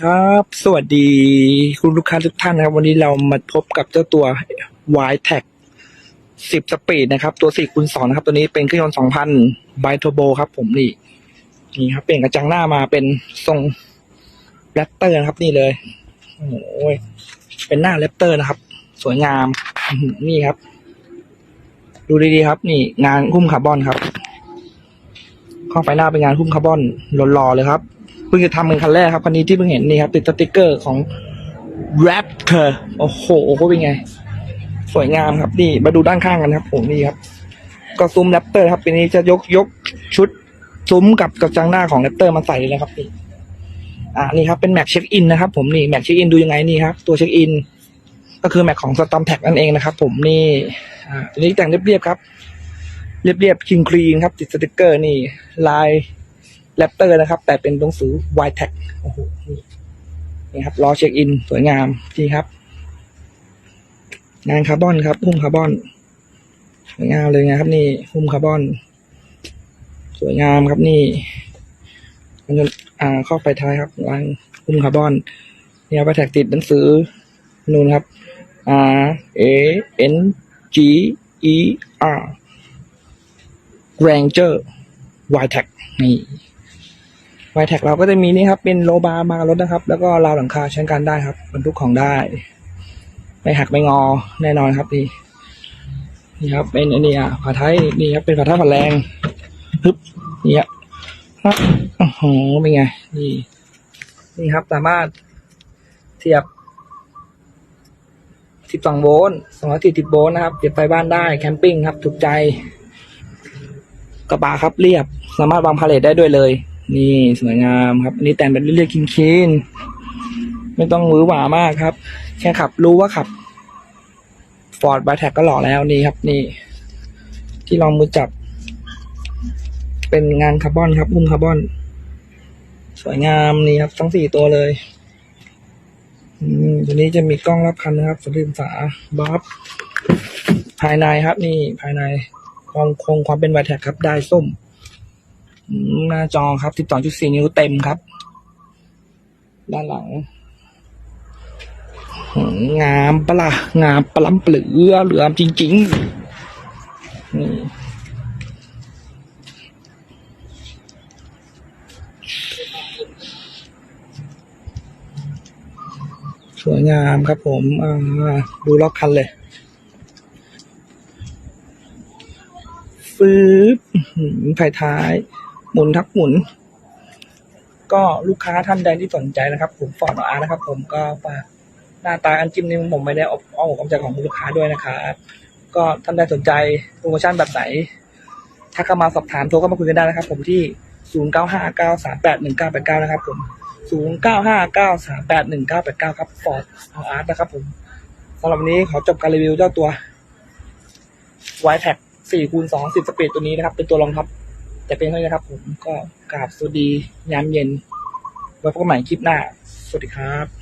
ครับ สวัสดีคุณลูกค้าทุกท่านนะครับ วันนี้เรามาพบกับเจ้าตัว y t e c 10 สปีดนะครับ ตัว4คูณ2นะครับ ตัวนี้เป็นเครื่องยนต์2,000ไบโทโบครับผมนี่ นี่ครับ เปลี่ยนกระจังหน้ามาเป็นทรงแรปเตอร์นะครับนี่เลย โอ้โหเป็นหน้าแรปเตอร์นะครับ สวยงาม นี่ครับ ดูดีๆครับ นี่งานหุ้มคาร์บอนครับ ข้อไฟหน้าเป็นงานหุ้มคาร์บอนหล่อๆเลยครับ เพิ่งจะทำเป็นคันแรกครับคันนี้ที่เพิ่งเห็นนี่ครับ ติดสติกเกอร์ของ Raptor โอ้โหเป็นไง สวยงามครับนี่มาดูด้านข้างกันครับผมนี่ครับ ก็ซุ้มแรปเตอร์ครับปีนี้จะยกยกชุดซุ้มกับกระจังหน้าของแรปเตอร์มาใส่เลยนะครับนี่อ่านี่ครับเป็นแม็กเช็คอินนะครับผมนี่แม็กเช็คอินดูยังไงนี่ครับตัวเช็คอินก็คือแม็กของสตอมแท็กนั่นเองนะครับ ผมนี่อ่านี้แต่งเรียบๆครับ เรียบๆคลีนคลีนครับ ติดสติกเกอร์นี่ลาย แรปเตอร์นะครับ แต่เป็นหนังสือ y t e c โอ้โหนี่นะครับล้อเช็คอิน สวยงามนี่ครับ งานคาร์บอนครับหุ้มคาร์บอนสวยงามเลยนะครับ นี่หุ้มคาร์บอน สวยงามครับนี่มันจะอ่าข้อไฟท้ายครับวางหุ้มคาร์บอนเนี่ครับแท็กติดหนังสือนูนครับ R A N G E R Ranger y t e c นี่ ไวแท็กเราก็จะมีนี่ครับ เป็นโลบาร์มารถนะครับ แล้วก็ราวหลังคาใช้การได้ครับบรรทุกของได้ ไม่หักไม่งอแน่นอนครับนี่นี่ครับ เป็นอันนี้อะฝาท้ายนี่ครับเป็นฝาท้ายฝาแรงฮึบนี่อะครับโอ้โหเป็นไงนี่นี่ครับ สามารถเทียบ12โวลต์240โวลต์นะครับเสียบไฟบ้านได้แคมปิ้งครับ ถูกใจ กระบะครับเรียบ สามารถวางพาเลทได้ด้วยเลย นี่สวยงามครับอันนี้แต่งเป็นเรียบๆคินคินๆไม่ต้องหวือหวามากครับ แค่ขับรู้ว่าขับฟอร์ดไบแท็กก็หล่อแล้วนี่ครับ นี่ ที่ลองมือจับ เป็นงานคาร์บอนครับหุ้มคาร์บอน สวยงามนี่ครับทั้งสี่ตัวเลยอืมตัวนี้จะมีกล้องรับคันนะครับสำหรับศึกษาบัฟภายในครับ นี่ภายในคงคงความเป็นไวแท็กครับได้ส้ม หน้าจอครับ 12.4 นิ้วเต็มครับ ด้านหลัง งามปละงามปล้ำเปลือเหลือมจริงๆนี่สวยงามครับผมดูรอบคันเลยฟืบอื้อหือภายท้าย หมุนทักหมุน ก็ลูกค้าท่านใดที่สนใจนะครับ ผมฟอร์ดอาร์นะครับ ผมก็ฝากหน้าตาอันจิ้มนี้ผมไม่ได้เอาเอาอกเอาใจของลูกค้าด้วยนะครับก็ท่านใดสนใจโปรโมชั่นแบบไหนถ้าเข้ามาสอบถามโทรเข้ามาคุยกันได้นะครับ ผมที่ 0 9 5 9 3 8 1 9 8 9 นะครับ ผม 0 9 5 9 3 8 1 9 8 9 ครับฟอร์ดอาร์นะครับผมสำหรับวันนี้ขอจบการรีวิวเจ้าตัว y t e c 4คูณ2 10 สปีดตัวนี้นะครับ เป็นตัวรองท็อป แต่เป็นเท่านี้นะครับผมก็กราบสวัสดียามเย็นไว้พบกันใหม่คลิปหน้า สวัสดีครับ